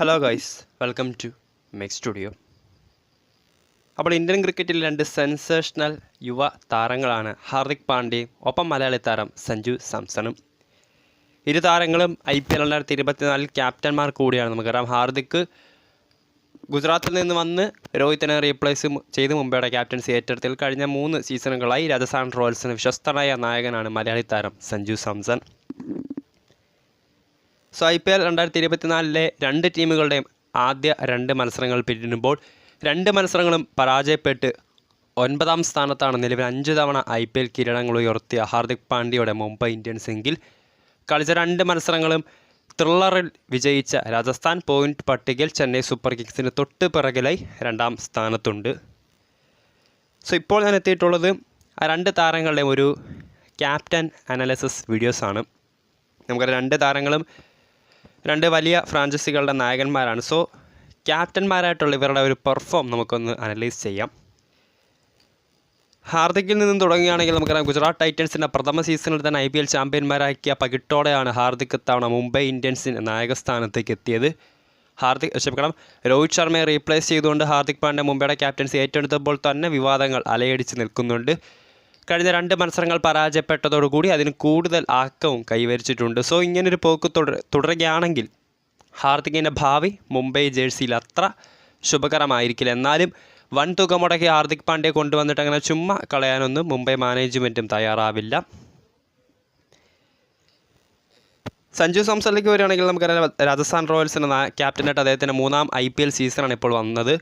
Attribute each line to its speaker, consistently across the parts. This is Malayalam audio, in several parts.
Speaker 1: Hello guys welcome to mix studio അപ്പോൾ ഇന്ത്യൻ ക്രിക്കറ്റിൽ രണ്ട് സെൻസേഷണൽ യുവ താരങ്ങളാണ് ഹാർദിക് പാണ്ഡ്യയും ഒപ്പം മലയാളി താരം സഞ്ജു സാംസണും. ഇരു താരങ്ങളും ഐ പി എൽ രണ്ടായിരത്തി ഇരുപത്തിനാലിൽ ക്യാപ്റ്റന്മാർ കൂടിയാണ് നമുക്കറിയാം. ഹാർദിക് ഗുജറാത്തിൽ നിന്ന് വന്ന് രോഹിത്തിനെ റീപ്ലേസ് ചെയ്ത് മുംബൈയുടെ ക്യാപ്റ്റൻസി ഏറ്റെടുത്തിൽ കഴിഞ്ഞ മൂന്ന് സീസണുകളായി രാജസ്ഥാൻ റോയൽസിന് വിശ്വസ്തനായ നായകനാണ് മലയാളി താരം Sanju Samson. So I P L രണ്ടായിരത്തി ഇരുപത്തിനാലിലെ രണ്ട് ടീമുകളുടെയും ആദ്യ രണ്ട് മത്സരങ്ങൾ പിന്നിടുമ്പോൾ രണ്ട് മത്സരങ്ങളും പരാജയപ്പെട്ട് ഒൻപതാം സ്ഥാനത്താണ് നിലവിൽ അഞ്ച് തവണ ഐ പി എൽ കിരീടങ്ങൾ ഉയർത്തിയ ഹാർദിക് പാണ്ഡ്യയുടെ മുംബൈ ഇന്ത്യൻസ് എങ്കിൽ കളിച്ച രണ്ട് മത്സരങ്ങളും ത്രില്ലറിൽ വിജയിച്ച രാജസ്ഥാൻ പോയിന്റ് പട്ടികയിൽ ചെന്നൈ സൂപ്പർ കിങ്സിന് തൊട്ട് പിറകിലായി രണ്ടാം സ്ഥാനത്തുണ്ട്. സോ ഇപ്പോൾ ഞാൻ എത്തിയിട്ടുള്ളത് ആ രണ്ട് താരങ്ങളുടെയും ഒരു ക്യാപ്റ്റൻ അനാലിസിസ് വീഡിയോസാണ്. നമുക്കറിയാം രണ്ട് താരങ്ങളും രണ്ട് വലിയ ഫ്രാഞ്ചൈസികളുടെ നായകന്മാരാണ്. സോ ക്യാപ്റ്റന്മാരായിട്ടുള്ള ഇവരുടെ ഒരു പെർഫോം നമുക്കൊന്ന് അനലൈസ് ചെയ്യാം. ഹാർദിക്കിൽ നിന്നും തുടങ്ങുകയാണെങ്കിൽ നമുക്കറിയാം ഗുജറാത്ത് ടൈറ്റൻസിന്റെ പ്രഥമ സീസണിൽ തന്നെ ഐ പി എൽ ചാമ്പ്യന്മാരാക്കിയ പകിട്ടോടെയാണ് ഹാർദിക് തവണ മുംബൈ ഇന്ത്യൻസിന് നായകസ്ഥാനത്തേക്ക് എത്തിയത്. ഹാർദിക് ക്ഷമിക്കണം രോഹിത് ശർമ്മയെ റീപ്ലേസ് ചെയ്തുകൊണ്ട് ഹാർദിക് പാണ്ഡ്യ മുംബൈയുടെ ക്യാപ്റ്റൻസി ഏറ്റെടുത്തപ്പോൾ തന്നെ വിവാദങ്ങൾ അലയടിച്ച് നിൽക്കുന്നുണ്ട്. കഴിഞ്ഞ രണ്ട് മത്സരങ്ങൾ പരാജയപ്പെട്ടതോടുകൂടി അതിന് കൂടുതൽ ആക്കവും കൈവരിച്ചിട്ടുണ്ട്. സോ ഇങ്ങനൊരു പോക്ക് തുട തുടരുകയാണെങ്കിൽ ഹാർദിക്കിന്റെ ഭാവി മുംബൈ ജേഴ്സിയിൽ അത്ര ശുഭകരമായിരിക്കില്ല. എന്നാലും വൻ തുക മുടക്കി ഹാർദിക് പാണ്ഡ്യ കൊണ്ടുവന്നിട്ട് അങ്ങനെ ചുമ്മാ കളയാനൊന്നും മുംബൈ മാനേജ്മെന്റും തയ്യാറാവില്ല. സഞ്ജു സാംസണിലേക്ക് വരികയാണെങ്കിൽ നമുക്കറിയാം രാജസ്ഥാൻ റോയൽസിന്റെ ക്യാപ്റ്റനായിട്ട് അദ്ദേഹത്തിന്റെ മൂന്നാം ഐ പി എൽ സീസണാണ് ഇപ്പോൾ വന്നത്.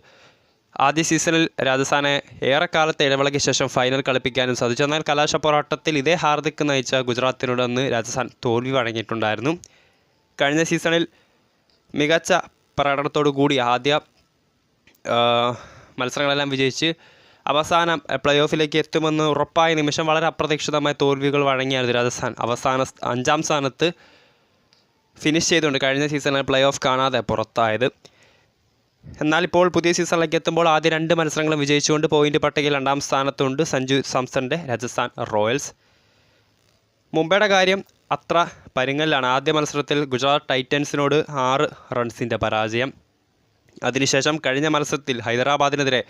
Speaker 1: ആദ്യ സീസണിൽ രാജസ്ഥാനെ ഏറെക്കാലത്തെ ഇടവേളയ്ക്ക് ശേഷം ഫൈനൽ കളിപ്പിക്കാനും സാധിച്ചു. എന്നാൽ കലാശ പോരാട്ടത്തിൽ ഇതേ ഹാർദിക് നയിച്ച ഗുജറാത്തിനോട് അന്ന് രാജസ്ഥാൻ തോൽവി വഴങ്ങിയിട്ടുണ്ടായിരുന്നു. കഴിഞ്ഞ സീസണിൽ മികച്ച പ്രകടനത്തോടു കൂടി ആദ്യ മത്സരങ്ങളെല്ലാം വിജയിച്ച് അവസാനം പ്ലേ ഓഫിലേക്ക് എത്തുമെന്ന് ഉറപ്പായ നിമിഷം വളരെ അപ്രതീക്ഷിതമായ തോൽവികൾ വഴങ്ങിയായിരുന്നു രാജസ്ഥാൻ. അവസാന അഞ്ചാം സ്ഥാനത്ത് ഫിനിഷ് ചെയ്തുകൊണ്ട് കഴിഞ്ഞ സീസണിൽ പ്ലേ ഓഫ് കാണാതെ പുറത്തായത്. എന്നാൽ ഇപ്പോൾ പുതിയ സീസണിലേക്ക് എത്തുമ്പോൾ ആദ്യ രണ്ട് മത്സരങ്ങളും വിജയിച്ചുകൊണ്ട് പോയിന്റ് പട്ടികയിൽ രണ്ടാം സ്ഥാനത്തുണ്ട് സഞ്ജു സാംസന്റെ രാജസ്ഥാൻ റോയൽസ്. മുംബൈയുടെ കാര്യം അത്ര പരുങ്ങലിലാണ്. ആദ്യ മത്സരത്തിൽ ഗുജറാത്ത് ടൈറ്റൻസിനോട് ആറ് റൺസിന്റെ പരാജയം. അതിനുശേഷം കഴിഞ്ഞ മത്സരത്തിൽ ഹൈദരാബാദിനെതിരെ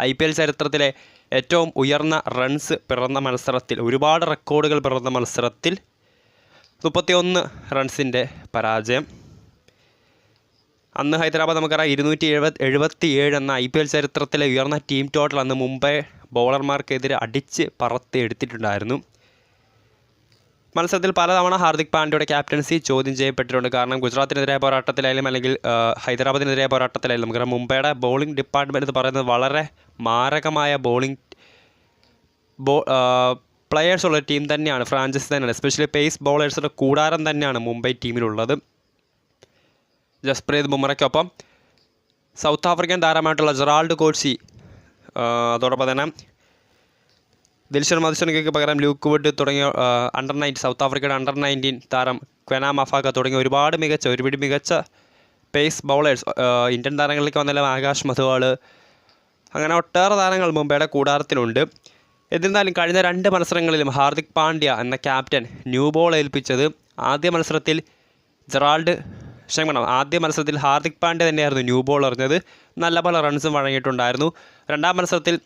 Speaker 1: ഐ പി എൽ ചരിത്രത്തിലെ ഏറ്റവും ഉയർന്ന റൺസ് പിറന്ന മത്സരത്തിൽ ഒരുപാട് റെക്കോർഡുകൾ പിറന്ന മത്സരത്തിൽ മുപ്പത്തിയൊന്ന് റൺസിന്റെ പരാജയം. അന്ന് ഹൈദരാബാദ് നമുക്കറിയാം ഇരുന്നൂറ്റി എഴുപത് എഴുപത്തി ഏഴ് എന്ന ഐ പി എൽ ചരിത്രത്തിലെ ഉയർന്ന ടീം ടോട്ടൽ അന്ന് മുംബൈ ബോളർമാർക്കെതിരെ അടിച്ച് പറത്ത് എടുത്തിട്ടുണ്ടായിരുന്നു. മത്സരത്തിൽ പലതവണ ഹാർദിക് പാണ്ഡ്യയുടെ ക്യാപ്റ്റൻസി ചോദ്യം ചെയ്യപ്പെട്ടിട്ടുണ്ട്. കാരണം ഗുജറാത്തിനെതിരായ പോരാട്ടത്തിലായാലും അല്ലെങ്കിൽ ഹൈദരാബാദിനെതിരായ പോരാട്ടത്തിലായാലും നമുക്കറിയാം മുംബൈയുടെ ബോളിംഗ് ഡിപ്പാർട്ട്മെന്റ് എന്ന് പറയുന്നത് വളരെ മാരകമായ ബോളിംഗ് ബോ പ്ലെയേഴ്സ് ഉള്ള ടീം തന്നെയാണ് ഫ്രാഞ്ചൈസി തന്നെയാണ്. എസ്പെഷ്യലി പേസ് ബോളേഴ്സിന്റെ കൂടാരം തന്നെയാണ് മുംബൈ ടീമിലുള്ളത്. ജസ്പ്രീത് ബുംറയ്ക്കൊപ്പം. സൗത്ത് ആഫ്രിക്കൻ താരമായിട്ടുള്ള ജെറാൾഡ് കോഴ്സി അതോടൊപ്പം തന്നെ ദിൽഷൻ മധുസനിക്ക് പകരം ലൂക്ക് വുഡ് തുടങ്ങിയ അണ്ടർ നയന്റീൻ സൗത്ത് ആഫ്രിക്കയുടെ അണ്ടർ നയന്റീൻ താരം ക്വനാ മഫാക്ക തുടങ്ങിയ ഒരുപാട് മികച്ച ഒരുപിടി മികച്ച പേസ് ബൗളേഴ്സ് ഇന്ത്യൻ താരങ്ങളിലേക്ക് വന്നാലും ആകാശ് മധുവാൾ അങ്ങനെ ഒട്ടേറെ താരങ്ങൾ മുംബൈയുടെ കൂടാരത്തിലുണ്ട്. എന്നിരുന്നാലും കഴിഞ്ഞ രണ്ട് മത്സരങ്ങളിലും ഹാർദിക് പാണ്ഡ്യ എന്ന ക്യാപ്റ്റൻ ന്യൂ ബോൾ ഏൽപ്പിച്ചത് ആദ്യ മത്സരത്തിൽ ജെറാൾഡ് ക്ഷമിക്കണം ആദ്യ മത്സരത്തിൽ ഹാർദിക് പാണ്ഡ്യ തന്നെയായിരുന്നു ന്യൂ ബോൾ എറിഞ്ഞത്. നല്ല പല റൺസും വഴങ്ങിയിട്ടുണ്ടായിരുന്നു. രണ്ടാം മത്സരത്തിൽ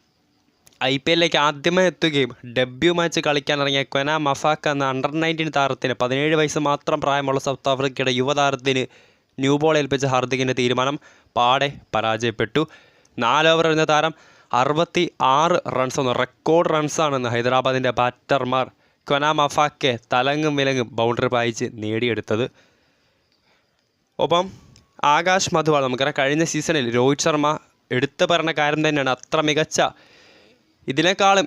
Speaker 1: ഐ പി എല്ലിലേക്ക് ആദ്യമേ എത്തുകയും ഡെബ്യൂ മാച്ച് കളിക്കാനിറങ്ങിയ ക്വന മഫാക്ക എന്ന അണ്ടർ നയന്റീൻ താരത്തിന് പതിനേഴ് വയസ്സ് മാത്രം പ്രായമുള്ള സൗത്ത് ആഫ്രിക്കയുടെ യുവതാരത്തിന് ന്യൂ ബോൾ ഏൽപ്പിച്ച ഹാർദിക്കിന്റെ തീരുമാനം പാടെ പരാജയപ്പെട്ടു. നാല് ഓവർ എറിഞ്ഞ താരം അറുപത്തി ആറ് റൺസ് എന്ന റെക്കോർഡ് റൺസാണെന്ന് ഹൈദരാബാദിന്റെ ബാറ്റർമാർ ക്വന മഫാക്കെ തലങ്ങും വിലങ്ങും ബൗണ്ടറി പായിച്ച് നേടിയെടുത്തത്. ഒപ്പം ആകാശ് മധുവാൾ നമുക്കറിയാം. കഴിഞ്ഞ സീസണിൽ രോഹിത് ശർമ്മ എടുത്തു പറഞ്ഞ കാര്യം തന്നെയാണ്. അത്ര മികച്ച ഇതിനേക്കാളും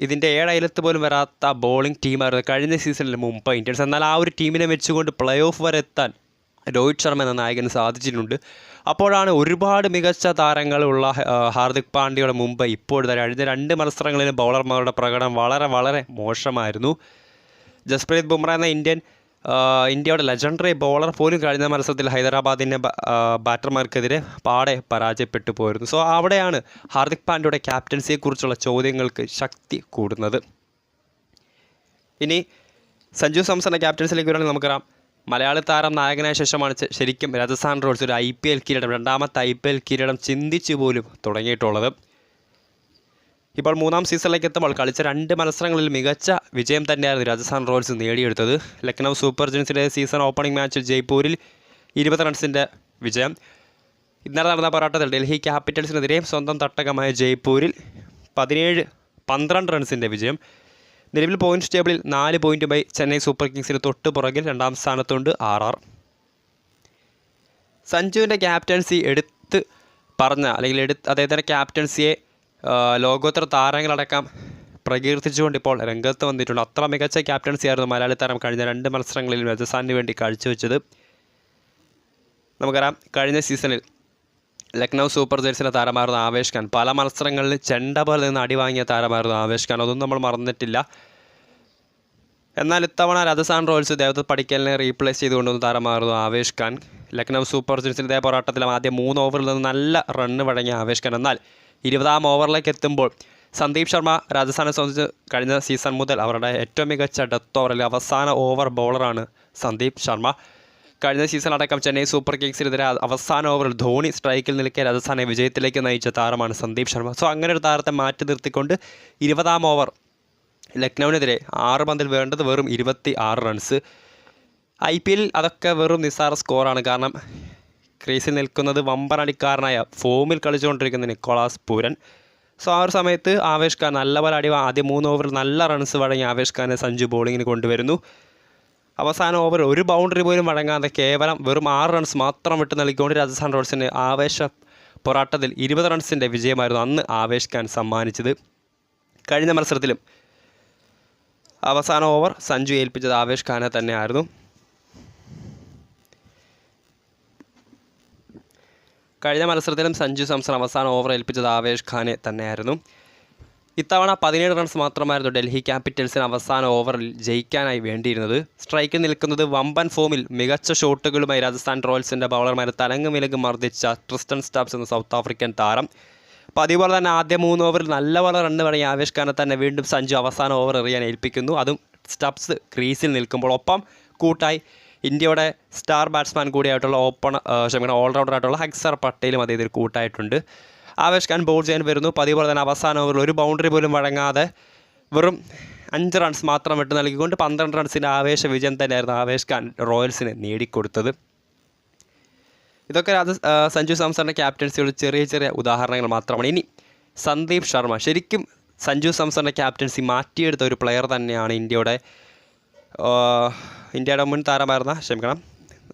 Speaker 1: ഇതിന്റെ ഏഴയലത്ത് പോലും വരാത്ത ബോളിംഗ് ടീമായിരുന്നു കഴിഞ്ഞ സീസണിൽ മുംബൈ ഇന്ത്യൻസ്. എന്നാൽ ആ ഒരു ടീമിനെ വെച്ചുകൊണ്ട് പ്ലേ ഓഫ് വരെ എത്താൻ രോഹിത് ശർമ്മ എന്ന നായകന് സാധിച്ചിട്ടുണ്ട്. അപ്പോഴാണ് ഒരുപാട് മികച്ച താരങ്ങളുള്ള ഹാർദിക് പാണ്ഡ്യയുടെ മുംബൈ ഇപ്പോഴത്തെ കഴിഞ്ഞ രണ്ട് മത്സരങ്ങളിലും ബൗളർമാരുടെ പ്രകടനം വളരെ വളരെ മോശമായിരുന്നു. ജസ്പ്രീത് ബുംറ എന്ന ഇന്ത്യൻ ഇന്ത്യയുടെ ലെജൻഡറി ബോളർ പോലും കഴിഞ്ഞ മത്സരത്തിൽ ഹൈദരാബാദിന്റെ ബാറ്റർമാർക്കെതിരെ പാടെ പരാജയപ്പെട്ടു പോയിരുന്നു. സോ അവിടെയാണ് ഹാർദിക് പാണ്ഡ്യയുടെ ക്യാപ്റ്റൻസിയെക്കുറിച്ചുള്ള ചോദ്യങ്ങൾക്ക് ശക്തി കൂടുന്നത്. ഇനി സഞ്ജു സാംസന്റെ ക്യാപ്റ്റൻസിലേക്ക് വരാണെങ്കിൽ നമുക്കറിയാം. മലയാളി താരം നായകനായ ശേഷമാണ് ശരിക്കും രാജസ്ഥാൻ റോയൽസ് ഒരു ഐ പി എൽ കിരീടം രണ്ടാമത്തെ ഐ പി എൽ കിരീടം ചിന്തിച്ചു പോലും തുടങ്ങിയിട്ടുള്ളത്. ഇപ്പോൾ മൂന്നാം സീസണിലേക്ക് എത്തുമ്പോൾ കളിച്ച രണ്ട് മത്സരങ്ങളിൽ മികച്ച വിജയം തന്നെയായിരുന്നു രാജസ്ഥാൻ റോയൽസ് നേടിയെടുത്തത്. ലക്നൗ സൂപ്പർ ജയൻസിന്റെ സീസൺ ഓപ്പണിംഗ് മാച്ച് ജയ്പൂരിൽ ഇരുപത് റൺസിന്റെ വിജയം. ഇന്നലെ നടന്ന പോരാട്ടത്തിൽ ഡൽഹി ക്യാപിറ്റൽസിനെതിരെ സ്വന്തം തട്ടകമായ ജയ്പൂരിൽ പതിനേഴ് പന്ത്രണ്ട് റൺസിന്റെ വിജയം. നിലവിൽ പോയിന്റ്സ് ടേബിളിൽ നാല് പോയിന്റുമായി ചെന്നൈ സൂപ്പർ കിങ്സിന് തൊട്ട് പുറകിൽ രണ്ടാം സ്ഥാനത്തുണ്ട് ആർ ആർ. സഞ്ജുവിന്റെ ക്യാപ്റ്റൻസി എടുത്ത് പറഞ്ഞ അല്ലെങ്കിൽ എടുത്ത് അദ്ദേഹത്തിന്റെ ക്യാപ്റ്റൻസിയെ ലോകോത്തര താരങ്ങളടക്കം പ്രകീർത്തിച്ചുകൊണ്ട് ഇപ്പോൾ രംഗത്ത് വന്നിട്ടുണ്ട്. അത്ര മികച്ച ക്യാപ്റ്റൻസി ആയിരുന്നു മലയാളി താരം കഴിഞ്ഞ രണ്ട് മത്സരങ്ങളിൽ രാജസ്ഥാനിന് വേണ്ടി കാഴ്ചവെച്ചത് നമുക്കറിയാം കഴിഞ്ഞ സീസണിൽ ലക്നൗ സൂപ്പർ ജേഴ്സിലെ താരമായിരുന്നു ആവേശ് ഖാൻ. പല മത്സരങ്ങളിൽ ചെണ്ട പോലെ നിന്ന് അടി വാങ്ങിയ താരമായിരുന്നു ആവേശ് ഖാൻ. അതൊന്നും നമ്മൾ മറന്നിട്ടില്ല. എന്നാൽ ഇത്തവണ രാജസ്ഥാൻ റോയൽസ് ഇദ്ദേഹത്തെ പഠിക്കലിനെ റീപ്ലേസ് ചെയ്തുകൊണ്ടുവന്ന താരമായിരുന്നു ആവേശ് ഖാൻ. ലക്നൗ സൂപ്പർ ജേഴ്സിന്റെ പോരാട്ടത്തിലും ആദ്യം മൂന്ന് ഓവറിൽ നിന്ന് നല്ല റണ്ണ് വഴങ്ങിയ ആവേശ് ഖാൻ. എന്നാൽ ഇരുപതാം ഓവറിലേക്ക് എത്തുമ്പോൾ സന്ദീപ് ശർമ്മ രാജസ്ഥാനെ സംബന്ധിച്ച് കഴിഞ്ഞ സീസൺ മുതൽ അവരുടെ ഏറ്റവും മികച്ച ഡെത്ത് ഓവറിൽ അവസാന ഓവർ ബൗളറാണ് സന്ദീപ് ശർമ്മ. കഴിഞ്ഞ സീസൺ അടക്കം ചെന്നൈ സൂപ്പർ കിങ്സിനെതിരെ അവസാന ഓവറിൽ ധോണി സ്ട്രൈക്കിൽ നിൽക്കെ രാജസ്ഥാനെ വിജയത്തിലേക്ക് നയിച്ച താരമാണ് സന്ദീപ് ശർമ്മ. സോ അങ്ങനെ ഒരു താരത്തെ മാറ്റി നിർത്തിക്കൊണ്ട് ഇരുപതാം ഓവർ ലക്നൌവിനെതിരെ ആറ് പന്തിൽ വേണ്ടത് വെറും ഇരുപത്തി ആറ് റൺസ് ഐ പി എല്ലിൽ അതൊക്കെ വെറും നിസ്സാര സ്കോറാണ് കാരണം ക്രീസിൽ നിൽക്കുന്നത് വമ്പൻ അടിക്കാരനായ ഫോമിൽ കളിച്ചുകൊണ്ടിരിക്കുന്ന നിക്കോളാസ് പൂരൻ. സോ ആ ഒരു സമയത്ത് ആവേശ് ഖാൻ നല്ല പോലെ അടി ആദ്യ മൂന്ന് ഓവറിൽ നല്ല റൺസ് വഴങ്ങി ആവേശ് ഖാനെ സഞ്ജു ബോളിങ്ങിന് കൊണ്ടുവരുന്നു. അവസാന ഓവർ ഒരു ബൗണ്ടറി പോലും വഴങ്ങാതെ കേവലം വെറും ആറ് റൺസ് മാത്രം വിട്ട് നൽകിക്കൊണ്ട് രാജസ്ഥാൻ റോയൽസിന് ആവേശ പോരാട്ടത്തിൽ ഇരുപത് റൺസിന്റെ വിജയമായിരുന്നു അന്ന് ആവേശ് ഖാൻ സമ്മാനിച്ചത്. കഴിഞ്ഞ മത്സരത്തിലും അവസാന ഓവർ സഞ്ജു ഏൽപ്പിച്ചത് ആവേശ് ഖാനെ തന്നെയായിരുന്നു. കഴിഞ്ഞ മത്സരത്തിലും സഞ്ജു സാംസൺ അവസാന ഓവർ ഏൽപ്പിച്ചത് ആവേഷ് ഖാനെ തന്നെയായിരുന്നു. ഇത്തവണ പതിനേഴ് റൺസ് മാത്രമായിരുന്നു ഡൽഹി ക്യാപിറ്റൽസിന് അവസാന ഓവറിൽ ജയിക്കാനായി വേണ്ടിയിരുന്നത്. സ്ട്രൈക്കിൽ നിൽക്കുന്നത് വമ്പൻ ഫോമിൽ മികച്ച ഷോട്ടുകളുമായി രാജസ്ഥാൻ റോയൽസിന്റെ ബൗളർമാരെ തലങ്ങ് വിലങ്ങ് മർദ്ദിച്ച ട്രിസ്റ്റൺ സ്റ്റാബ്സ് എന്ന സൗത്ത് ആഫ്രിക്കൻ താരം. അപ്പോൾ അതുപോലെ തന്നെ ആദ്യ മൂന്ന് ഓവറിൽ നല്ല വളരെ റണ്ണ് വഴങ്ങി ആവേഷ് ഖാനെ തന്നെ വീണ്ടും സഞ്ജു അവസാന ഓവർ എറിയാൻ ഏൽപ്പിക്കുന്നു. അതും സ്റ്റബ്സ് ക്രീസിൽ നിൽക്കുമ്പോൾ ഒപ്പം കൂട്ടായി ഇന്ത്യയുടെ സ്റ്റാർ ബാറ്റ്സ്മാൻ കൂടിയായിട്ടുള്ള ഓപ്പൺ ക്ഷമിക്കണം ഓൾറൗണ്ടർ ആയിട്ടുള്ള ഹക്സർ പട്ടേലും അദ്ദേഹത്തിൽ കൂട്ടായിട്ടുണ്ട്. ആവേശ് ഖാൻ ബോൾ ചെയ്യാൻ വരുന്നു. പതിപോലെ തന്നെ അവസാന ഓവറിൽ ഒരു ബൗണ്ടറി പോലും വഴങ്ങാതെ വെറും അഞ്ച് റൺസ് മാത്രം വിട്ട് നൽകിക്കൊണ്ട് പന്ത്രണ്ട് റൺസിന്റെ ആവേശ വിജയം തന്നെയായിരുന്നു ആവേശ് ഖാൻ റോയൽസിന് നേടിക്കൊടുത്തത്. ഇതൊക്കെ അത് സഞ്ജു സാംസണിന്റെ ക്യാപ്റ്റൻസിയുടെ ചെറിയ ചെറിയ ഉദാഹരണങ്ങൾ മാത്രമാണ്. ഇനി സന്ദീപ് ശർമ്മ. ശരിക്കും സഞ്ജു സാംസണിന്റെ ക്യാപ്റ്റൻസി മാറ്റിയെടുത്ത ഒരു പ്ലെയർ തന്നെയാണ് ഇന്ത്യയുടെ ഇന്ത്യയുടെ മുൻ താരമായിരുന്ന ക്ഷമിക്കണം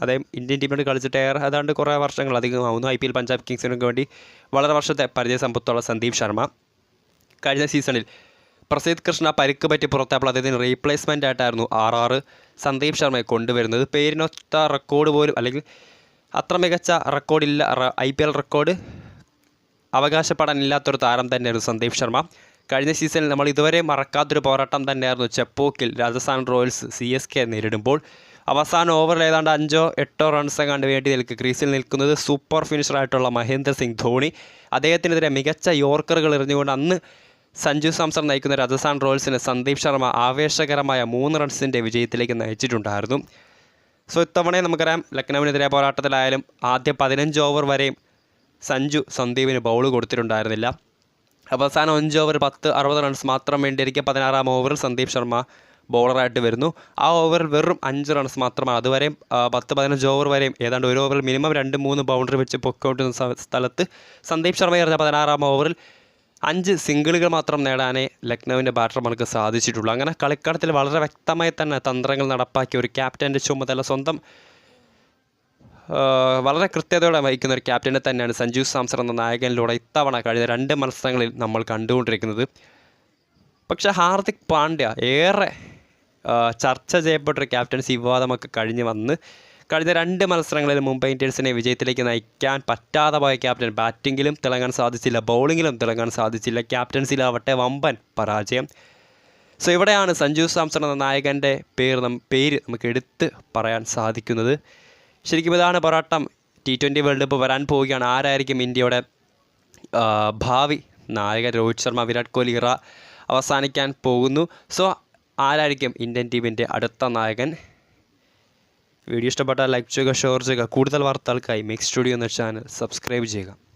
Speaker 1: അദ്ദേഹം ഇന്ത്യൻ ടീമിനോട് കളിച്ചിട്ട് ഏറെ ഏതാണ്ട് കുറേ വർഷങ്ങൾ അധികമാവുന്നു. ഐ പി എൽ പഞ്ചാബ് കിങ്സിനൊക്കെ വേണ്ടി വളരെ വർഷത്തെ പരിചയ സമ്പത്തുള്ള സന്ദീപ് ശർമ്മ. കഴിഞ്ഞ സീസണിൽ പ്രസീദ് കൃഷ്ണ പരിക്ക് പറ്റി പുറത്തായപ്പോൾ അദ്ദേഹത്തിന് റീപ്ലേസ്മെന്റ് ആയിട്ടായിരുന്നു ആർ ആർ സന്ദീപ് ശർമ്മയെ കൊണ്ടുവരുന്നത്. പേരിനൊത്ത റെക്കോർഡ് പോലും അല്ലെങ്കിൽ അത്ര മികച്ച റെക്കോർഡില്ല ഐ പി എൽ റെക്കോർഡ് അവകാശപ്പെടാനില്ലാത്തൊരു താരം തന്നെയായിരുന്നു സന്ദീപ് ശർമ്മ. കഴിഞ്ഞ സീസണിൽ നമ്മൾ ഇതുവരെ മറക്കാത്തൊരു പോരാട്ടം തന്നെയായിരുന്നു ചെപ്പോക്കിൽ Rajasthan Royals C S K നേരിടുമ്പോൾ. അവസാന ഓവറിൽ ഏതാണ്ട് അഞ്ചോ എട്ടോ റൺസ് കണ്ട് വേണ്ടി നിൽക്കുക ക്രീസിൽ നിൽക്കുന്നത് സൂപ്പർ ഫിനിഷറായിട്ടുള്ള മഹേന്ദ്ര സിംഗ് ധോണി. അദ്ദേഹത്തിനെതിരെ മികച്ച യോർക്കറുകൾ എറിഞ്ഞുകൊണ്ട് അന്ന് സഞ്ജു സാംസൺ നയിക്കുന്ന രാജസ്ഥാൻ റോയൽസിന് സന്ദീപ് ശർമ്മ ആവേശകരമായ മൂന്ന് റൺസിന്റെ വിജയത്തിലേക്ക് നയിച്ചിട്ടുണ്ടായിരുന്നു. സോ ഇത്തവണയും നമുക്കറിയാം ലക്നൌവിനെതിരെ പോരാട്ടത്തിലായാലും ആദ്യ പതിനഞ്ച് ഓവർ വരെയും സഞ്ജു സന്ദീപിന് ബൗൾ കൊടുത്തിട്ടുണ്ടായിരുന്നില്ല. അവസാനം അഞ്ച് ഓവർ പത്ത് അറുപത് റൺസ് മാത്രം വേണ്ടിയിരിക്കെ പതിനാറാം ഓവറിൽ സന്ദീപ് ശർമ്മ ബോളറായിട്ട് വരുന്നു. ആ ഓവർ വെറും അഞ്ച് റൺസ് മാത്രമാണ്. അതുവരെയും പത്ത് പതിനഞ്ച് ഓവർ വരെയും ഏതാണ്ട് ഒരു ഓവറിൽ മിനിമം രണ്ട് മൂന്ന് ബൗണ്ടറി വെച്ച് പൊക്കോട്ടുന്ന സ്ഥ- സ്ഥലത്ത് സന്ദീപ് ശർമ്മ എറിഞ്ഞ പതിനാറാം ഓവറിൽ അഞ്ച് സിംഗിളുകൾ മാത്രം നേടാനേ ലക്നൌവിന്റെ ബാറ്റർമാർക്ക് സാധിച്ചിട്ടുള്ളൂ. അങ്ങനെ കളിക്കളത്തിൽ വളരെ വ്യക്തമായി തന്നെ തന്ത്രങ്ങൾ നടപ്പാക്കിയ ഒരു ക്യാപ്റ്റന്റെ ചുമതല സ്വന്തം വളരെ കൃത്യതയോടെ വഹിക്കുന്ന ഒരു ക്യാപ്റ്റനെ തന്നെയാണ് സഞ്ജു സാംസൺ എന്ന നായകനിലൂടെ ഇത്തവണ കഴിഞ്ഞ രണ്ട് മത്സരങ്ങളിൽ നമ്മൾ കണ്ടുകൊണ്ടിരിക്കുന്നത്. പക്ഷേ ഹാർദിക് പാണ്ഡ്യ ഏറെ ചർച്ച ചെയ്യപ്പെട്ടൊരു ക്യാപ്റ്റൻസി വിവാദമൊക്കെ കഴിഞ്ഞ് വന്ന് കഴിഞ്ഞ രണ്ട് മത്സരങ്ങളിൽ മുംബൈ ഇന്ത്യൻസിനെ വിജയത്തിലേക്ക് നയിക്കാൻ പറ്റാതെ പോയ ക്യാപ്റ്റൻ ബാറ്റിങ്ങിലും തിളങ്ങാൻ സാധിച്ചില്ല ബൗളിങ്ങിലും തിളങ്ങാൻ സാധിച്ചില്ല ക്യാപ്റ്റൻസിലാവട്ടെ വമ്പൻ പരാജയം. സോ ഇവിടെയാണ് സഞ്ജു സാംസൺ എന്ന നായകന്റെ പേര് പേര് നമുക്ക് എടുത്ത് പറയാൻ സാധിക്കുന്നത്. ശരിക്കും ഇതാണ് പോരാട്ടം. ടി ട്വന്റി വേൾഡ് കപ്പ് വരാൻ പോവുകയാണ്. ആരായിരിക്കും ഇന്ത്യയുടെ ഭാവി? നായകൻ രോഹിത് ശർമ്മ വിരാട് കോഹ്ലി ഇറ അവസാനിക്കാൻ പോകുന്നു. സോ ആരായിരിക്കും ഇന്ത്യൻ ടീമിന്റെ അടുത്ത നായകൻ? വീഡിയോ ഇഷ്ടപ്പെട്ടാൽ ലൈക്ക് ചെയ്യുക ഷെയർ ചെയ്യുക. കൂടുതൽ വാർത്തകൾക്കായി മിക്സ് സ്റ്റുഡിയോ എന്ന ചാനൽ സബ്സ്ക്രൈബ് ചെയ്യുക.